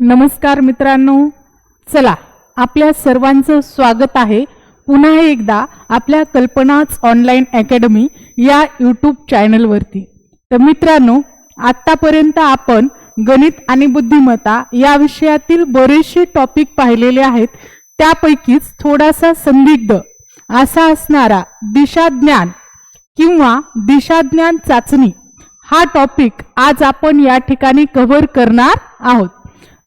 नमस्कार मित्रांनो. चला आपल्या सर्वांचं स्वागत आहे. पुन्हा एकदा आपल्या कल्पनाच ऑनलाईन अकॅडमी या यूट्यूब चॅनलवरती. तर मित्रांनो आत्तापर्यंत आपण गणित आणि बुद्धिमत्ता या विषयातील बरेचसे टॉपिक पाहिलेले आहेत. त्यापैकीच थोडासा संदिग्ध असा असणारा दिशाज्ञान किंवा दिशाज्ञान चाचणी हा टॉपिक आज आपण या ठिकाणी कव्हर करणार आहोत.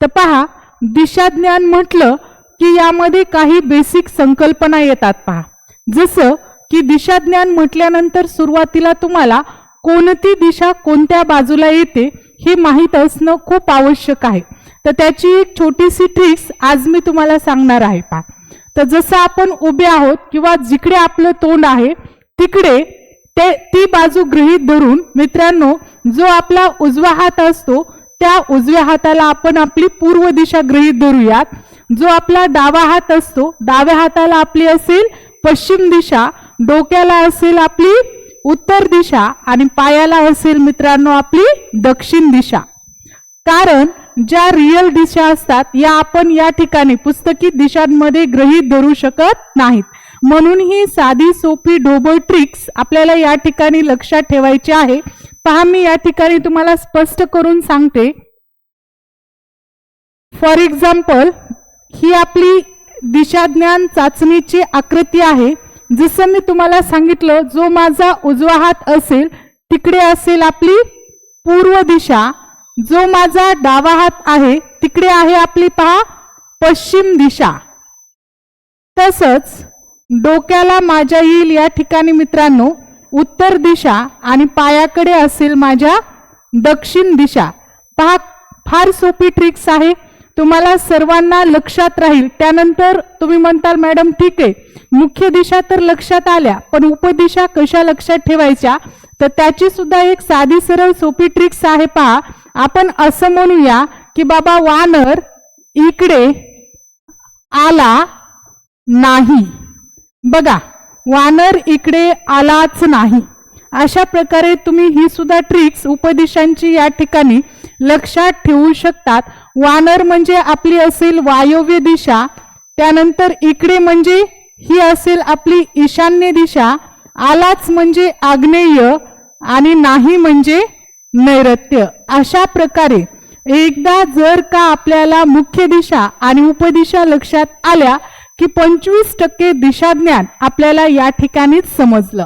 तर पहा दिशाज्ञान म्हटलं की यामध्ये काही बेसिक संकल्पना येतात पहा. जसं की दिशाज्ञान म्हटल्यानंतर सुरुवातीला तुम्हाला कोणती दिशा कोणत्या बाजूला येते हे माहीत असणं खूप आवश्यक आहे. तर त्याची एक छोटीशी ट्रिक्स आज मी तुम्हाला सांगणार आहे पहा. तर जसं आपण उभे आहोत किंवा जिकडे आपलं तोंड आहे तिकडे ते ती बाजू गृहीत धरून मित्रांनो जो आपला उजवा हात असतो त्या उजव्या हाताला आपण आपली पूर्व दिशा गृहीत धरूयात. जो आपला डावा हात असतो डाव्या हाताला आपली असेल पश्चिम दिशा डोक्याला असेल आपली उत्तर दिशा आणि पायाला असेल मित्रांनो आपली दक्षिण दिशा. कारण ज्या रिअल दिशा असतात या आपण या ठिकाणी पुस्तकी दिशांमध्ये गृहीत धरू शकत नाहीत. म्हणून ही साधी सोपी ढोबळ ट्रिक्स आपल्याला या ठिकाणी लक्षात ठेवायची आहे. पहा मी या ठिकाणी तुम्हाला स्पष्ट करून सांगते. फॉर एक्झाम्पल ही आपली दिशाज्ञान चाचणीची आकृती आहे. जसं मी तुम्हाला सांगितलं जो माझा उजवा हात असेल तिकडे असेल आपली पूर्व दिशा. जो माझा डावा हात आहे तिकडे आहे आपली पहा पश्चिम दिशा. तसंच डोक्याला माझ्या येईल या ठिकाणी मित्रांनो उत्तर दिशा आणि पायाकडे असेल माझ्या दक्षिण दिशा. पहा फार सोपी ट्रिक्स आहे. तुम्हाला सर्वांना लक्षात राहील. त्यानंतर तुम्ही म्हणताल मॅडम ठीक आहे. मुख्य दिशा तर लक्षात आल्या पण उपदिशा कशा लक्षात ठेवायच्या? तर त्याची सुद्धा एक साधी सरळ सोपी ट्रिक्स आहे. पहा आपण असं म्हणूया की बाबा वानर इकडे आला नाही. बघा वानर इकडे आलाच नाही. अशा प्रकारे तुम्ही ही सुद्धा ट्रिक्स उपदिशांची या ठिकाणी लक्षात ठेवू शकतात. वानर म्हणजे आपली असेल वायव्य दिशा त्यानंतर इकडे म्हणजे ही असेल आपली ईशान्य दिशा आलाच म्हणजे आग्नेय आणि नाही म्हणजे नैऋत्य. अशा प्रकारे एकदा जर का आपल्याला मुख्य दिशा आणि उपदिशा लक्षात आल्या की पंचवीस टक्के दिशाज्ञान आपल्याला या ठिकाणीच समजलं.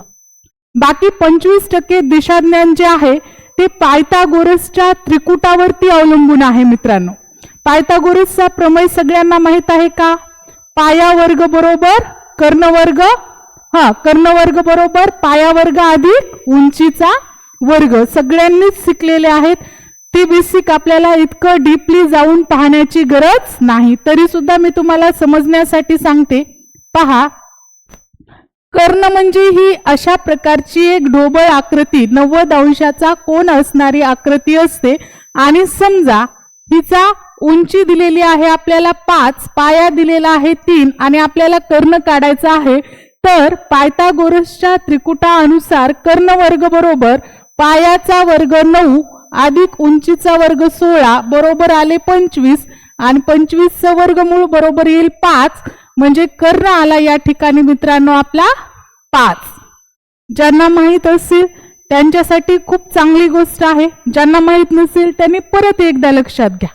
बाकी पंचवीस टक्के दिशाज्ञान जे आहे ते पायथागोरसच्या त्रिकुटावरती अवलंबून आहे मित्रांनो. पायथागोरसचा प्रमेय सगळ्यांना माहीत आहे का? पाया वर्ग बरोबर कर्णवर्ग हा कर्णवर्ग बरोबर पाया वर्ग अधिक उंचीचा वर्ग. सगळ्यांनीच शिकलेले आहेत. ती बेसिक आपल्याला इतकं डीपली जाऊन पाहण्याची गरज नाही. तरी सुद्धा मी तुम्हाला समजण्यासाठी सांगते. पहा कर्ण म्हणजे ही अशा प्रकारची एक ढोबळ आकृती. नव्वद अंशाचा कोण असणारी आकृती असते. आणि समजा हिचा उंची दिलेली आहे आपल्याला पाच पाया दिलेला आहे तीन आणि आपल्याला कर्ण काढायचा आहे तर पायथागोरसच्या त्रिकुटानुसार कर्ण वर्ग बरोबर पायाचा वर्ग नऊ अधिक उंचीचा वर्ग सोळा बरोबर आले पंचवीस आणि पंचवीसचं वर्गमूळ बरोबर येईल पाच. म्हणजे कर्ण आला या ठिकाणी मित्रांनो आपला पाच. ज्यांना माहीत असेल त्यांच्यासाठी खूप चांगली गोष्ट आहे. ज्यांना माहीत नसेल त्यांनी परत एकदा लक्षात घ्या.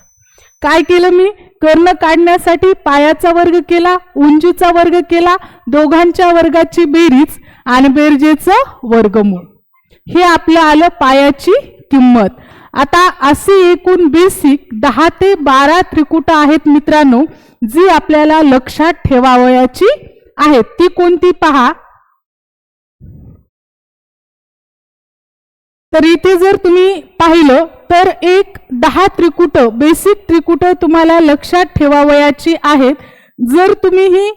काय केलं मी? कर्ण काढण्यासाठी पायाचा वर्ग केला उंचीचा वर्ग केला दोघांच्या वर्गाची बेरीज आणि बेरजेचं वर्गमूळ. हे आपलं आलं पायाची किंमत. आता असे एकूण बेसिक दहा ते बारा त्रिकुट आहेत मित्रांनो जी आपल्याला लक्षात ठेवावयाची आहेत. ती कोणती पहा. तर इथे जर तुम्ही पाहिलं तर एक दहा त्रिकुट बेसिक त्रिकुट तुम्हाला लक्षात ठेवावयाची आहेत. जर तुम्ही ही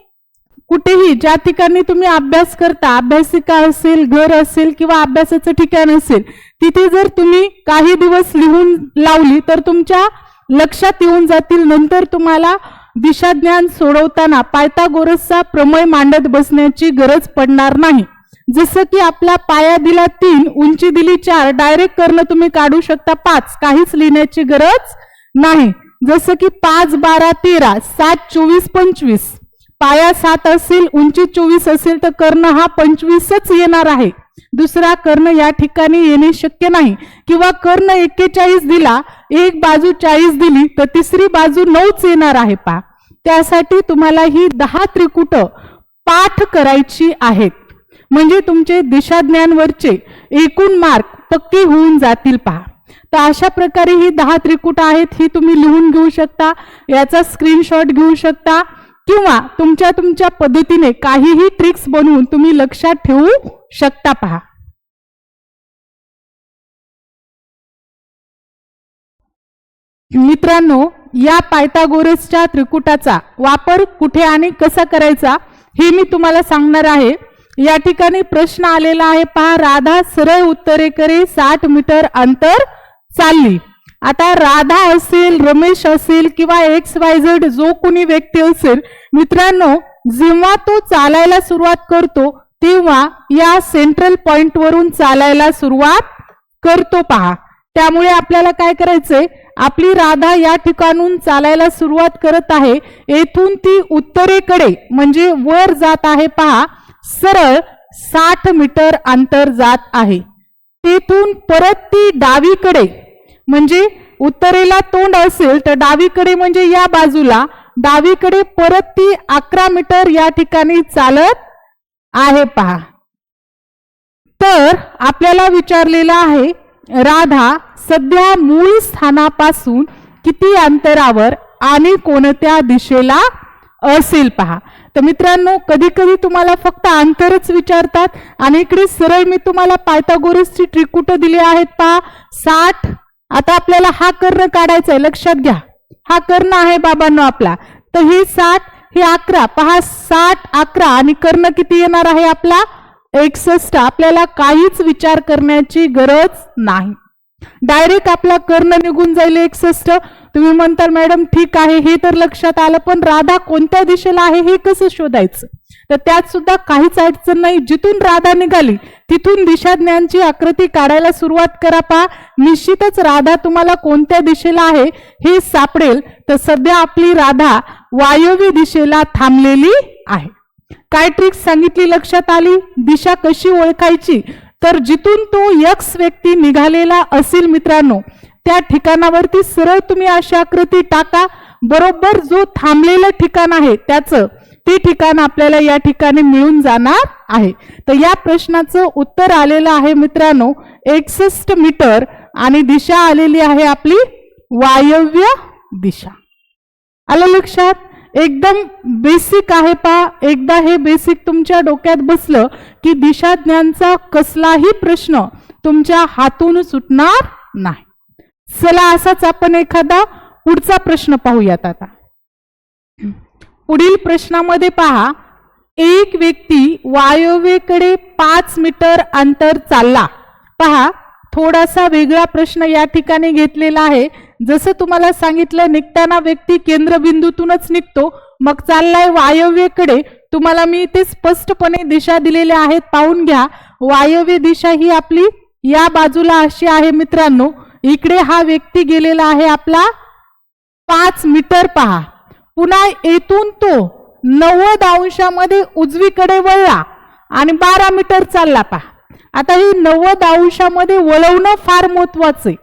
कुठेही ज्या ठिकाणी तुम्ही अभ्यास करता अभ्यासिका असेल घर असेल किंवा अभ्यासाचं ठिकाण असेल तिथे जर तुम्ही काही दिवस लिहून लावली तर तुमच्या लक्षात येऊन जातील. नंतर तुम्हाला दिशाज्ञान सोडवताना पायथागोरसचा प्रमय मांडत बसण्याची गरज पडणार नाही. जसं की आपला पाया दिला तीन उंची दिली चार डायरेक्ट करणं तुम्ही काढू शकता पाच. काहीच लिहिण्याची गरज नाही. जसं की पाच बारा तेरा सात चोवीस पंचवीस. पाया सात असेल उंची चोवीस असेल तर कर्ण हा पंचवीसच येणार आहे. दुसरा कर्ण या ठिकाणी येणे शक्य नाही. किंवा कर्ण एक्केचाळीस दिला एक बाजू चाळीस दिली तर तिसरी बाजू नऊच येणार आहे पा त्यासाठी तुम्हाला ही दहा त्रिकुट पाठ करायची आहेत. म्हणजे तुमचे दिशाज्ञानवरचे एकूण मार्क पक्के होऊन जातील पहा. तर अशा प्रकारे ही दहा त्रिकुट आहेत ही तुम्ही लिहून घेऊ शकता याचा स्क्रीनशॉट घेऊ शकता किंवा तुमच्या तुमच्या पद्धतीने काहीही ट्रिक्स बनवून तुम्ही लक्षात ठेवू शकता पहा. मित्रांनो या पायथागोरसच्या त्रिकुटाचा वापर कुठे आणि कसा करायचा हे मी तुम्हाला सांगणार आहे. या ठिकाणी प्रश्न आलेला आहे पहा. राधा सरळ उत्तरेकडे साठ मीटर अंतर चालली. आता राधा असेल रमेश असेल किंवा एक्स वाय झेड जो कोणी व्यक्ती असेल मित्रांनो जेव्हा तो चालायला सुरुवात करतो तेव्हा या सेंट्रल पॉइंट वरून चालायला सुरुवात करतो पहा. त्यामुळे आपल्याला काय करायचंय? आपली राधा या ठिकाणून चालायला सुरुवात करत आहे. येथून ती उत्तरेकडे म्हणजे वर जात आहे पहा. सरळ साठ मीटर अंतर जात आहे. तेथून परत ती डावीकडे म्हणजे उत्तरेला तोंड असेल तर डावीकडे म्हणजे या बाजूला डावीकडे परत ती अकरा मीटर या ठिकाणी चालत आहे पहा. तर आपल्याला विचारलेलं आहे राधा सध्या मूळ स्थानापासून किती अंतरावर आणि कोणत्या दिशेला असेल पहा. तर मित्रांनो कधी कधी तुम्हाला फक्त अंतरच विचारतात आणि इकडे सरळ मी तुम्हाला पायथागोरसची त्रिकुट दिली आहेत पहा. साठ आता आपल्याला हा कर्ण काढायचा आहे लक्षात घ्या. हा कर्ण आहे बाबांनो आपला. तर हे साठ हे अकरा. पहा साठ अकरा आणि कर्ण किती येणार आहे आपला? एकसष्ट. आपल्याला काहीच विचार करण्याची गरज नाही. डायरेक्ट आपला कर्ण निघून जाईल एकसष्ट. तुम्ही म्हणताल मॅडम ठीक आहे हे तर लक्षात आलं पण राधा कोणत्या दिशेला आहे हे कसं शोधायचं? तर त्यात सुद्धा काहीच अडचण नाही. जिथून राधा निघाली तिथून दिशाज्ञानची आकृती काढायला सुरुवात करा पा निश्चितच राधा तुम्हाला कोणत्या दिशेला आहे हे सापडेल. तर सध्या आपली राधा वायव्य दिशेला थांबलेली आहे. काय ट्रिक्स सांगितली लक्षात आली? दिशा कशी ओळखायची? तर जिथून तो यक्स व्यक्ती निघालेला असेल मित्रांनो त्या ठिकाणावरती सरळ तुम्ही अशी आकृती टाका. बरोबर जो थांबलेलं ठिकाण आहे त्याचं ते ठिकाण आपल्याला या ठिकाणी मिळून जाणार आहे. तर या प्रश्नाचं उत्तर आलेलं आहे मित्रांनो एकसष्ट मीटर आणि दिशा आलेली आहे आपली वायव्य दिशा. आलं लक्षात? एकदम बेसिक आहे पा. एकदा हे बेसिक तुमच्या डोक्यात बसलं की दिशाज्ञांचा कसलाही प्रश्न तुमच्या हातून सुटणार नाही. चला असाच आपण एखादा पुढचा प्रश्न पाहूयात आता. पुढील प्रश्नामध्ये पहा एक व्यक्ती वायव्येकडे पाच मीटर अंतर चालला. पहा थोडासा वेगळा प्रश्न या ठिकाणी घेतलेला आहे. जसं तुम्हाला सांगितलं निघताना व्यक्ती केंद्रबिंदूतूनच निघतो. मग चाललाय वायव्येकडे. तुम्हाला मी इथे स्पष्टपणे दिशा दिलेल्या आहेत पाहून घ्या. वायव्य दिशा ही आपली या बाजूला अशी आहे मित्रांनो. इकडे हा व्यक्ती गेलेला आहे आपला पाच मीटर पहा. पुन्हा येथून तो नव्वद अंशामध्ये उजवीकडे वळला आणि बारा मीटर चालला पहा. आता हे नव्वद अंशामध्ये वळवणं फार महत्वाचं आहे.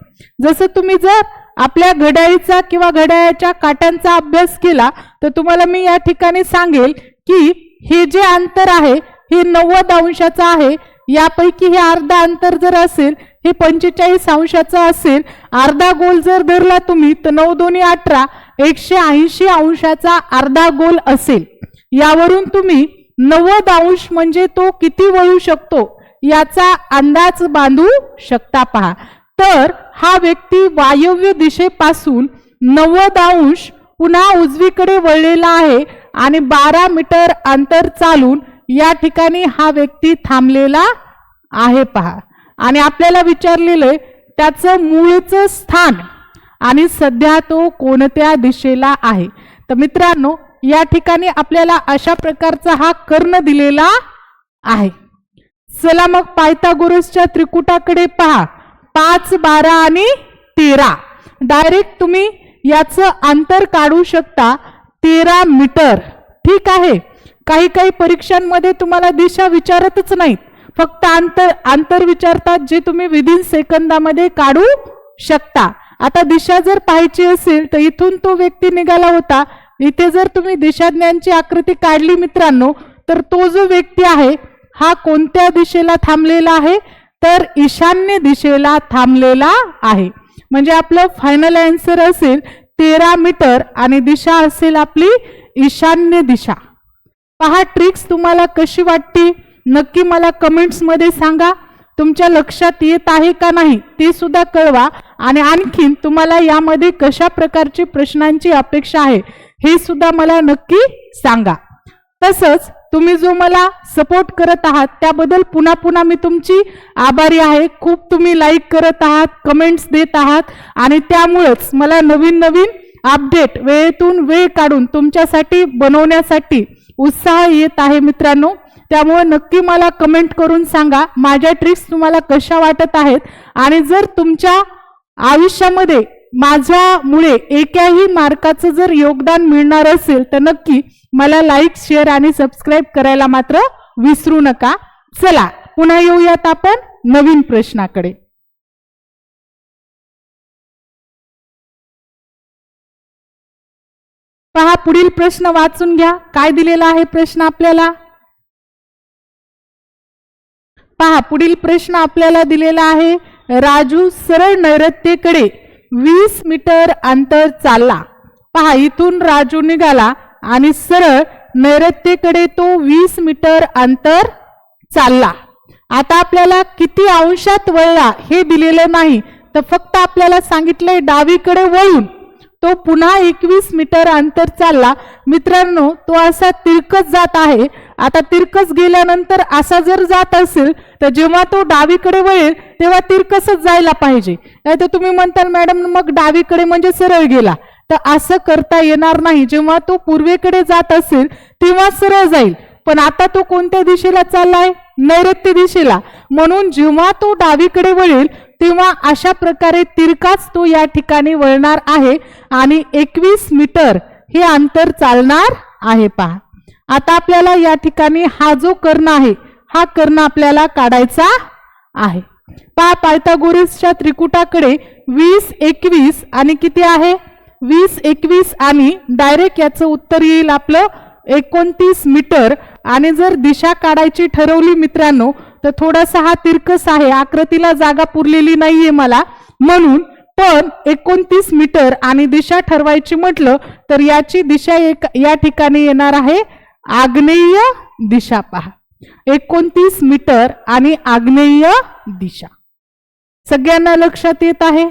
जसं तुम्ही जर आपल्या घड्याळीचा किंवा घड्याळाच्या काट्यांचा अभ्यास केला तर तुम्हाला मी या ठिकाणी सांगेल की हे जे अंतर आहे हे नव्वद अंशाचं आहे यापैकी हे अर्धा अंतर जर असेल हे पंचेचाळीस अंशाचं असेल अर्धा गोल जर धरला तुम्ही तर नऊ दोन्ही अठरा एकशे ऐंशी अंशाचा अर्धा गोल असेल. यावरून तुम्ही नव्वद अंश म्हणजे तो किती वळू शकतो याचा अंदाज बांधू शकता पहा. तर हा व्यक्ती वायव्य दिशेपासून नव्वद अंश पुन्हा उजवीकडे वळलेला आहे आणि बारा मीटर अंतर चालून या ठिकाणी हा व्यक्ती थांबलेला आहे पहा. आणि आपल्याला विचारलेलं आहे त्याचं मूळचं स्थान आणि सध्या तो कोणत्या दिशेला आहे? तर मित्रांनो या ठिकाणी आपल्याला अशा प्रकारचा हा कर्ण दिलेला आहे. चला मग पायथागोरसच्या त्रिकुटाकडे पहा. पाच बारा आणि तेरा. डायरेक्ट तुम्ही याचं अंतर काढू शकता. तेरा मीटर. ठीक आहे? काही काही परीक्षांमध्ये तुम्हाला दिशा विचारतच नाहीत. फक्त आंतर आंतर विचारतात जे तुम्ही विदिन सेकंदामध्ये काढू शकता. आता दिशा जर पाहायची असेल तर इथून तो व्यक्ती निघाला होता. इथे जर तुम्ही दिशाज्ञांची आकृती काढली मित्रांनो तर तो जो व्यक्ती आहे हा कोणत्या दिशेला थांबलेला आहे? तर ईशान्य दिशेला थांबलेला आहे. म्हणजे आपलं फायनल आन्सर असेल तेरा मीटर आणि दिशा असेल आपली ईशान्य दिशा. पहा ट्रिक्स तुम्हाला कशी वाटते? नक्की मला कमेंट्समध्ये सांगा. तुमच्या लक्षात येत आहे का नाही ते सुद्धा कळवा. आणि आणखीन तुम्हाला यामध्ये कशा प्रकारची प्रश्नांची अपेक्षा आहे हे सुद्धा मला नक्की सांगा. तसंच तुम्ही जो मला सपोर्ट करत आहात त्याबद्दल पुन्हा पुन्हा मी तुमची आभारी आहे. खूप तुम्ही लाईक करत आहात कमेंट्स देत आहात. आणि त्यामुळेच मला नवीन नवीन अपडेट वेळेतून वेळ काढून तुमच्यासाठी बनवण्यासाठी उत्साह येत आहे मित्रांनो. त्यामुळे नक्की मला कमेंट करून सांगा माझ्या ट्रिक्स तुम्हाला कशा वाटत आहेत? आणि जर तुमच्या आयुष्यामध्ये माझ्यामुळे एकाही मार्काचं जर योगदान मिळणार असेल तर नक्की मला लाईक शेअर आणि सबस्क्राईब करायला मात्र विसरू नका. चला पुन्हा येऊयात आपण नवीन प्रश्नाकडे. पहा पुढील प्रश्न वाचून घ्या. काय दिलेला आहे प्रश्न आपल्याला? पहा पुढील प्रश्न आपल्याला दिलेला आहे राजू सरळ नैऋत्येकडे वीस मीटर अंतर चालला. पहा इथून राजू निघाला आणि सरळ नैऋत्येकडे तो वीस मीटर अंतर चालला. आता आपल्याला किती अंशात वळला हे दिलेलं नाही तर फक्त आपल्याला सांगितलंय डावीकडे वळून. तो पुन्हा एकवीस मीटर अंतर चालला. मित्रांनो तो असा तिरकस जात आहे. आता तिरकस गेल्यानंतर असा जर जात असेल तर जेव्हा तो डावीकडे वळेल तेव्हा तिरकसच जायला पाहिजे. नाही तर तुम्ही म्हणताल मॅडम मग डावीकडे म्हणजे सरळ गेला. तर असं करता येणार नाही. जेव्हा तो पूर्वेकडे जात असेल तेव्हा सरळ जाईल. पण आता तो कोणत्या दिशेला चाललाय? नैऋत्य दिशेला. म्हणून जेव्हा तो डावीकडे वळेल तेव्हा अशा प्रकारे तिरकाच तो या ठिकाणी वळणार आहे आणि एकवीस मीटर हे अंतर चालणार आहे पहा. आता आपल्याला या ठिकाणी हा जो कर्ण आहे हा कर्ण आपल्याला काढायचा आहे. पहा पायथागोरसच्या त्रिकुटाकडे वीस एकवीस आणि किती आहे? वीस एकवीस आणि डायरेक्ट याचं उत्तर येईल आपलं एकोणतीस मीटर. आणि जर दिशा काढायची ठरवली मित्रांनो तर थोडासा हा तिरकस आहे. आकृतीला जागा पुरलेली नाहीये मला. म्हणून पण एकोणतीस मीटर आणि दिशा ठरवायची म्हटलं तर याची दिशा एक या ठिकाणी येणार आहे. आग्नेय दिशा पहा. एकोणतीस मीटर आणि आग्नेय दिशा. सगळ्यांना लक्षात येत आहे?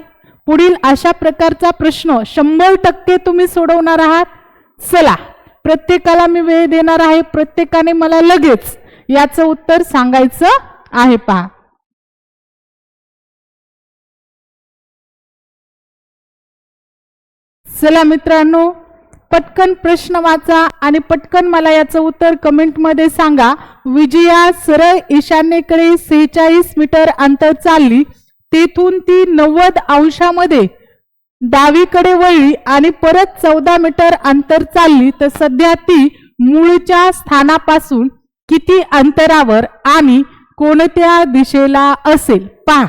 पुढील अशा प्रकारचा प्रश्न शंभर टक्के तुम्ही सोडवणार आहात? चला. प्रत्येकाला मी वेळ देणार आहे. प्रत्येकाने मला लगेच याचं उत्तर सांगायचं आहे पहा. चला मित्रांनो पटकन प्रश्न वाचा आणि पटकन मला याचं उत्तर कमेंटमध्ये सांगा. विजया सरळ ईशान्येकडे सेहेचाळीस मीटर अंतर चालली. तेथून ती नव्वद अंशामध्ये डावीकडे वळली आणि परत चौदा मीटर अंतर चालली. तर सध्या ती मूळच्या स्थानापासून किती अंतरावर आणि कोणत्या दिशेला असेल? पहा.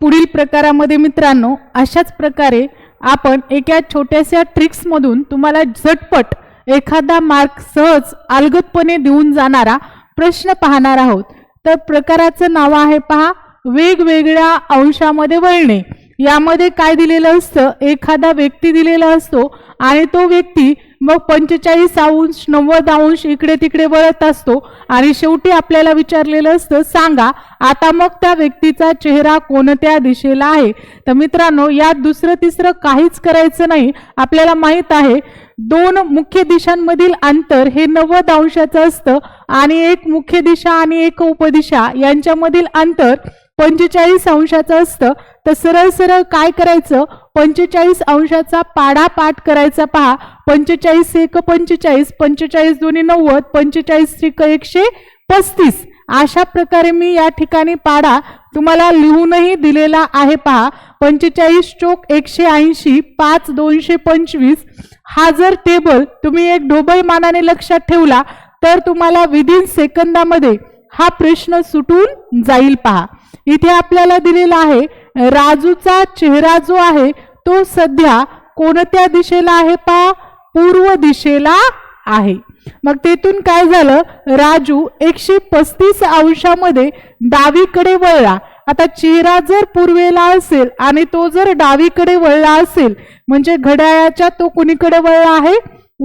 पुढील प्रकारामध्ये मित्रांनो अशाच प्रकारे आपण एका छोट्याशा ट्रिक्समधून तुम्हाला झटपट एखादा मार्क सहज अलगतपणे देऊन जाणारा प्रश्न पाहणार आहोत. तर प्रकाराचं नाव आहे पहा वेगवेगळ्या अंशामध्ये वळणे. यामध्ये काय दिलेलं असतं? एखादा व्यक्ती दिलेला असतो आणि तो व्यक्ती मग पंचेचाळीस अंश नव्वद अंश इकडे तिकडे वळत असतो आणि शेवटी आपल्याला विचारलेलं असतं सांगा आता मग त्या व्यक्तीचा चेहरा कोणत्या दिशेला आहे? तर मित्रांनो यात दुसरं तिसरं काहीच करायचं नाही. आपल्याला माहीत आहे दोन मुख्य दिशांमधील अंतर हे नव्वद अंशाचं असतं आणि एक मुख्य दिशा आणि एक उपदिशा यांच्यामधील अंतर पंचेचाळीस अंशाचं असतं. तर सरळ सरळ काय करायचं? पंचेचाळीस अंशाचा पाडा पाठ करायचा पहा. पंचेचाळीस एक पंचेचाळीस पंचेचाळीस दोन्ही नव्वद पंचेचाळीस त्रिक एकशे पस्तीस. अशा प्रकारे मी या ठिकाणी पाडा. तुम्हाला लिहूनही दिलेला आहे पहा. पंचेचाळीस चोक एकशे ऐंशी पाच दोनशे पंचवीस. हा जर टेबल तुम्ही एक ढोबळ मानाने लक्षात ठेवला तर तुम्हाला विदिन सेकंदामध्ये हा प्रश्न सुटून जाईल पहा. इथे आपल्याला दिलेला आहे राजूचा चेहरा जो आहे तो सध्या कोणत्या दिशेला आहे पा? पूर्व दिशेला आहे. मग तेथून काय झालं? राजू एकशे पस्तीस अंशामध्ये डावीकडे वळला. आता चेहरा जर पूर्वेला असेल आणि तो जर डावीकडे वळला असेल म्हणजे घड्याळाच्या तो कुणीकडे वळला आहे?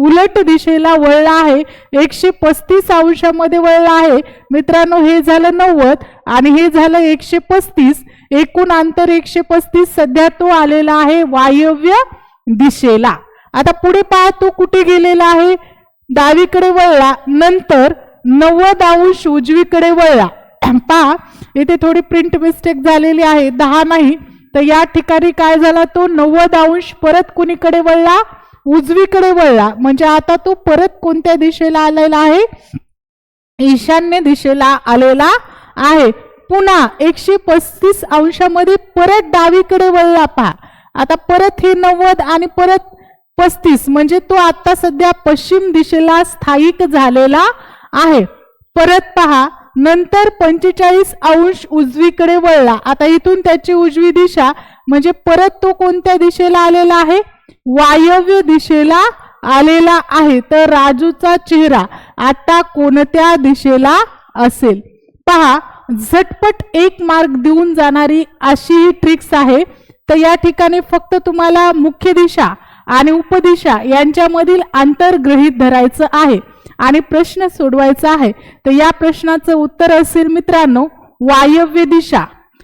उलट दिशेला वळला आहे. एकशे पस्तीस अंशामध्ये वळला आहे. मित्रांनो हे झालं नव्वद आणि हे झालं एकशे पस्तीस. एकूण अंतर एकशे पस्तीस सध्या तो आलेला आहे वायव्य दिशेला. आता पुढे पहा तो कुठे गेलेला आहे? डावीकडे वळला नंतर नव्वद अंश उजवीकडे वळला. पहा इथे थोडी प्रिंट मिस्टेक झालेली आहे. दहा नाही. तर या ठिकाणी काय झाला तो? नव्वद अंश परत कुणीकडे वळला? उजवीकडे वळला. म्हणजे आता तो परत कोणत्या दिशेला आलेला आहे? ईशान्य दिशेला आलेला आहे. पुन्हा एकशे पस्तीस अंशामध्ये परत डावीकडे वळला पहा. आता परत हे नव्वद आणि परत पस्तीस. म्हणजे तो आता सध्या पश्चिम दिशेला स्थायिक झालेला आहे. परत पहा. नंतर पंचेचाळीस अंश उजवीकडे वळला. आता इथून त्याची उजवी दिशा. म्हणजे परत तो कोणत्या दिशेला आलेला आहे? वायव्य दिशेला आलेला आहे. तर राजूचा चेहरा आता कोणत्या दिशेला असेल? पहा झटपट एक मार्क देऊन जाणारी अशी ही ट्रिक्स आहे. तर या ठिकाणी फक्त तुम्हाला मुख्य दिशा आणि उपदिशा यांच्यामधील अंतर गृहीत धरायचं आहे आणि प्रश्न सोडवायचा आहे. तर या प्रश्नाचं उत्तर असेल मित्रांनो वायव्य दिशा.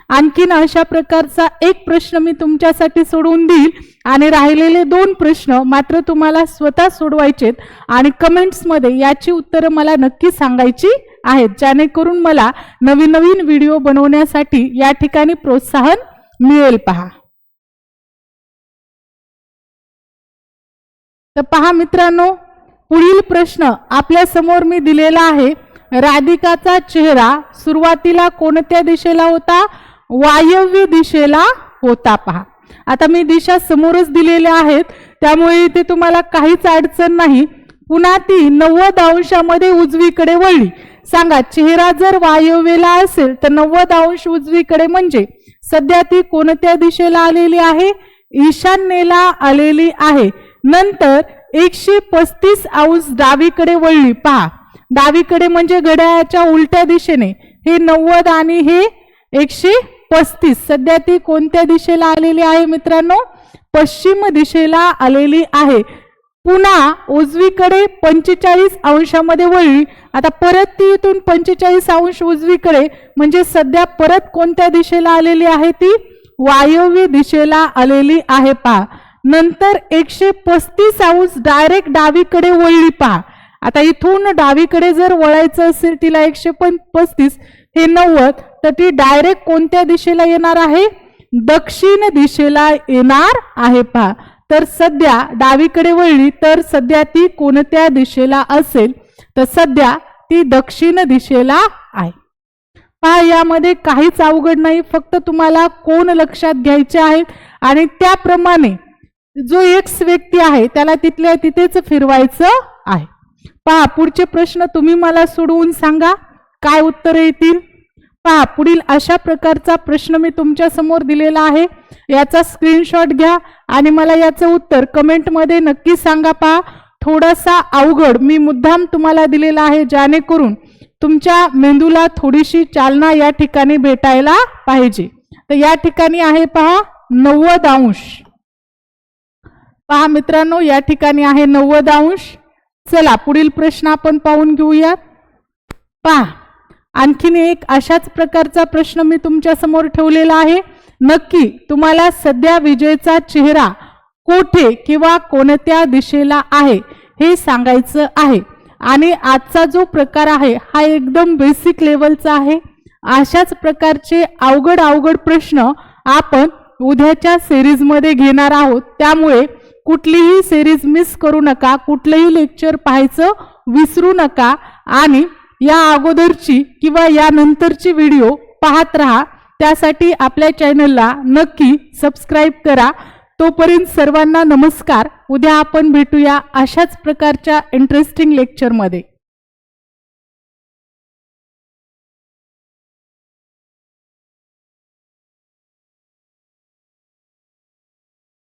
आणखीन अशा प्रकारचा एक प्रश्न मी तुमच्यासाठी सोडवून देईल. आणि राहिलेले दोन प्रश्न मात्र तुम्हाला स्वतः सोडवायचेत आणि कमेंट्समध्ये याची उत्तरं मला नक्की सांगायची आहेत जेणेकरून मला नवीन नवीन व्हिडिओ बनवण्यासाठी या ठिकाणी प्रोत्साहन मिळेल. पहा. तर पहा मित्रांनो पुढील प्रश्न आपल्यासमोर मी दिलेला आहे. राधिकाचा चेहरा सुरुवातीला कोणत्या दिशेला होता? वायव्य दिशेला होता पहा. आता मी दिशा समोरच दिलेल्या आहेत त्यामुळे इथे तुम्हाला काहीच अडचण नाही. पुन्हा ती नव्वद अंशामध्ये उजवीकडे वळली. सांगा चेहरा जर वायव्यला असेल तर नव्वद अंश उजवीकडे म्हणजे? सध्या ती कोणत्या दिशेला आलेली आहे? ईशान्येला आलेली आहे. नंतर एकशे पस्तीस अंश डावीकडे वळली. पहा. डावीकडे म्हणजे घड्याळाच्या उलट्या दिशेने. हे नव्वद आणि हे एकशे पस्तीस. सध्या ती कोणत्या दिशेला आलेली आहे मित्रांनो? पश्चिम दिशेला आलेली आहे. पुन्हा उजवीकडे पंचेचाळीस अंशामध्ये वळली. आता परत ती इथून पंचेचाळीस अंश उजवीकडे. म्हणजे सध्या परत कोणत्या दिशेला आलेली आहे ती? वायव्य दिशेला आलेली आहे पहा. नंतर एकशे पस्तीस अंश डायरेक्ट डावीकडे वळली पहा. आता इथून डावीकडे जर वळायचं असेल तिला एकशे पण पस्तीस हे नव्वद. तर ती डायरेक्ट कोणत्या दिशेला येणार आहे? दक्षिण दिशेला येणार आहे पहा. तर सध्या डावीकडे वळली तर सध्या ती कोणत्या दिशेला असेल? तर सध्या ती दक्षिण दिशेला आहे. पहा यामध्ये काहीच अवघड नाही. फक्त तुम्हाला कोण लक्षात घ्यायचे आहेत? आणि त्याप्रमाणे जो एक्स व्यक्ती आहे त्याला तिथल्या तिथेच फिरवायचं आहे. पहा पुढचे प्रश्न तुम्ही मला सोडवून सांगा. काय उत्तर येतील? पहा पुढील अशा प्रकारचा प्रश्न मी तुमच्यासमोर दिलेला आहे. याचा स्क्रीनशॉट घ्या आणि मला याचं उत्तर कमेंटमध्ये नक्की सांगा पहा. थोडासा अवघड मी मुद्दाम तुम्हाला दिलेला आहे जेणेकरून तुमच्या मेंदूला थोडीशी चालना या ठिकाणी भेटायला पाहिजे. तर या ठिकाणी आहे पहा नव्वद अंश. पहा मित्रांनो या ठिकाणी आहे नव्वद अंश. चला पुढील प्रश्न आपण पाहून घेऊयात. पहा आणखीन एक अशाच प्रकारचा प्रश्न मी तुमच्यासमोर ठेवलेला आहे. नक्की तुम्हाला सध्या विजयचा चेहरा कोठे किंवा कोणत्या दिशेला आहे हे सांगायचं आहे. आणि आजचा जो प्रकार आहे हा एकदम बेसिक लेवलचा आहे. अशाच प्रकारचे अवघड अवघड प्रश्न आपण उद्याच्या सिरीजमध्ये घेणार आहोत. त्यामुळे कुठलीही सिरीज मिस करू नका कुठलंही लेक्चर पाहायचं विसरू नका आणि या अगोदरची किंवा या नंतरची व्हिडिओ पाहत राहा. त्यासाठी आपल्या चॅनलला नक्की सबस्क्राईब करा. तोपर्यंत सर्वांना नमस्कार. उद्या आपण भेटूया अशाच प्रकारच्या इंटरेस्टिंग लेक्चरमध्ये